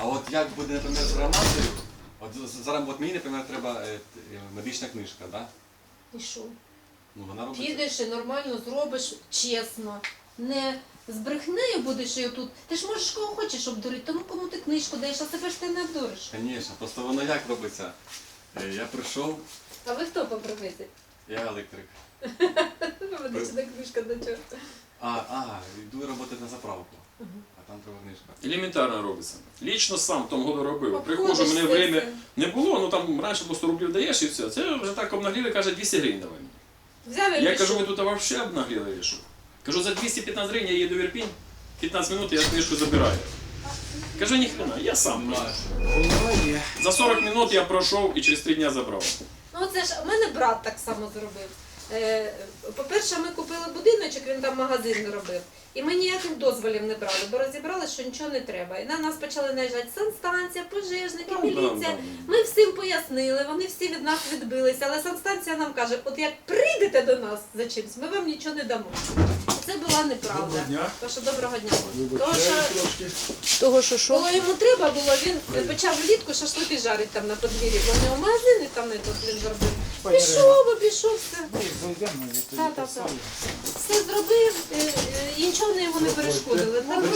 А от як буде, наприклад, з гранатою, от зараз от мені, наприклад, треба е, т- е, медична книжка, да? І що? Ну, вона робиться. Підеш і нормально зробиш чесно. Не з брехнею будеш і отут. Ти ж можеш кого хочеш обдурити, тому кому ти книжку даєш, а себе ж ти не обдуриш. Звісно, просто воно як робиться? Е, Я прийшов, А ви хто по професії? Я електрик. Медична книжка до чого? А, а, йду працювати на заправку. А там треба книжка. Елементарно робиться. Лічно сам в тому году робив. Приходжу, мене время не було, ну там раніше по 100 рублів даєш і все. Це вже так обнагліли, каже, 200 гривень давай. мені. Взяв Я кажу, ви тут взагалі обнагліли що? Кажу, за 215 гривень я їду в Ірпінь, 15 минут я книжку забираю. Кажу, ніхрена, я сам. За 40 минут я пройшов і через 3 дня забрав. Ну це ж у мене брат так само зробив. Е, По-перше, ми купили будиночок, він там магазин робив. І ми ніяких дозволів не брали, бо розібрали, що нічого не треба. І на нас почали наїжджати санстанція, пожежники, міліція. Ми всім пояснили, вони всі від нас відбилися, але санстанція нам каже, от як прийдете до нас за чимось, ми вам нічого не дамо. Це була неправда. Доброго дня. Що доброго дня. Тому Вибачаю що того, що що? Коли йому треба було, він е, почав влітку шашлики жарити там на подвір'ї, бо в нього магазин там не тут він зробив. Пішов, обійшов все. Так, так, я тоді Та, та, та. поставлю. Все зробив, е, е, і нічого не йому не перешкодили.